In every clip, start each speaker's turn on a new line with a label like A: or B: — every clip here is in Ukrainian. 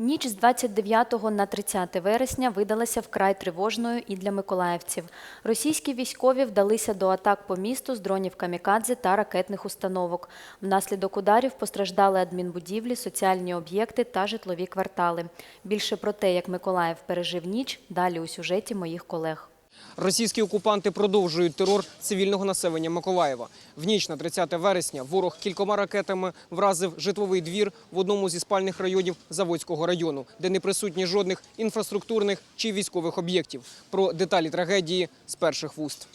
A: Ніч з 29 на 30 вересня видалася вкрай тривожною і для миколаївців. Російські військові вдалися до атак по місту з дронів камікадзе та ракетних установок. Внаслідок ударів постраждали адмінбудівлі, соціальні об'єкти та житлові квартали. Більше про те, як Миколаїв пережив ніч, далі у сюжеті моїх колег.
B: Російські окупанти продовжують терор цивільного населення Миколаєва. В ніч на 30 вересня ворог кількома ракетами вразив житловий двір в одному зі спальних районів Заводського району, де не присутні жодних інфраструктурних чи військових об'єктів. Про деталі трагедії з перших вуст.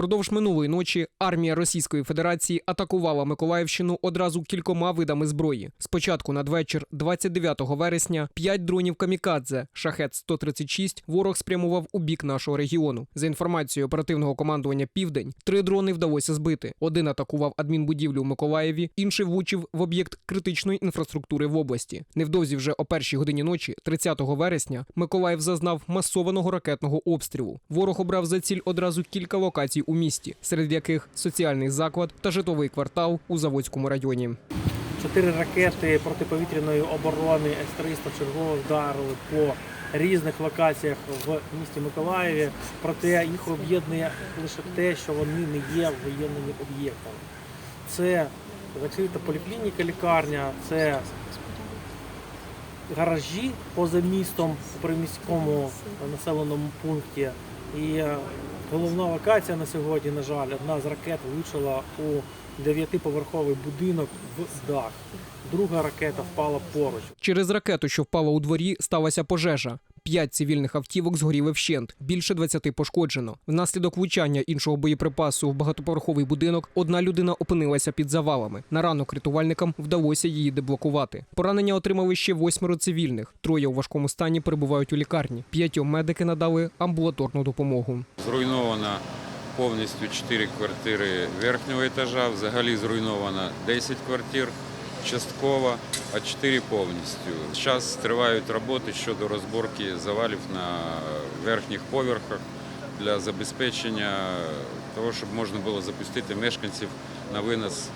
B: Впродовж минулої ночі армія Російської Федерації атакувала Миколаївщину одразу кількома видами зброї. Спочатку надвечір, 29 вересня, п'ять дронів камікадзе шахет 136 ворог спрямував у бік нашого регіону. За інформацією оперативного командування Південь, три дрони вдалося збити. Один атакував адмінбудівлю у Миколаєві, інший влучив в об'єкт критичної інфраструктури в області. Невдовзі вже о першій годині ночі, 30 вересня, Миколаїв зазнав масованого ракетного обстрілу. Ворог обрав за ціль одразу кілька локацій у місті, серед яких соціальний заклад та житловий квартал у Заводському районі.
C: Чотири ракети протиповітряної оборони С-300 чергово вдарили по різних локаціях в місті Миколаєві. Проте їх об'єднує лише те, що вони не є воєнними об'єктами. Це закрита поліклініка, лікарня, це гаражі поза містом у приміському населеному пункті. І головна локація на сьогодні, на жаль, одна з ракет влучила у дев'ятиповерховий будинок в дах. Друга ракета впала поруч.
B: Через ракету, що впала у дворі, сталася пожежа. П'ять цивільних автівок згоріли вщент, більше 20 пошкоджено. Внаслідок влучання іншого боєприпасу в багатоповерховий будинок одна людина опинилася під завалами. На ранок рятувальникам вдалося її деблокувати. Поранення отримали ще восьмеро цивільних. Троє у важкому стані перебувають у лікарні. П'ятьом медики надали амбулаторну допомогу.
D: Зруйновано повністю 4 квартири верхнього етажа, взагалі зруйновано 10 квартир частково, а 4 повністю. Зараз тривають роботи щодо розборки завалів на верхніх поверхах для забезпечення того, щоб можна було запустити мешканців на винос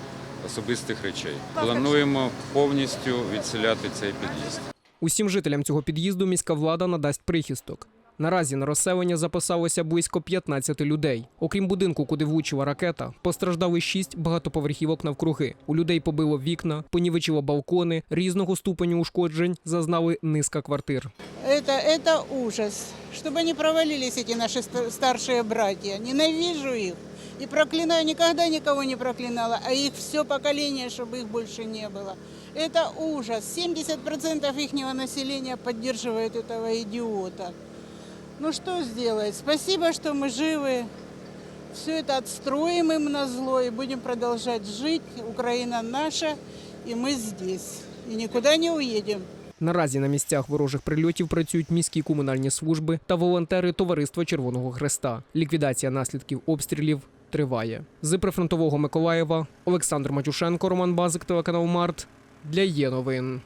D: особистих речей. Плануємо повністю відселяти цей під'їзд.
B: Усім жителям цього під'їзду міська влада надасть прихисток. Наразі на розселення записалося близько 15 людей. Окрім будинку, куди влучила ракета, постраждали шість багатоповерхівок навкруги. У людей побило вікна, понівечило балкони, різного ступеню ушкоджень зазнали низка квартир.
E: Это, это ужас. Чтобы они провалились, эти наши ста- старшие братья. Ненавижу их. И проклинаю, никогда никого не проклинала, а их все поколение, чтобы их больше не было. Это ужас. 70% их населения поддерживает этого идиота. Ну что сделать? Спасибо, что мы живы. Все это отстроим им на зло и будем продолжать жить. Украина наша, и мы здесь. И никуда не уедем.
B: Наразі на місцях ворожих прильотів працюють міські комунальні служби та волонтери Товариства Червоного Хреста. Ліквідація наслідків обстрілів триває. З прифронтового Миколаєва Олександр Матюшенко, Роман Базик, телеканал Март для є новин.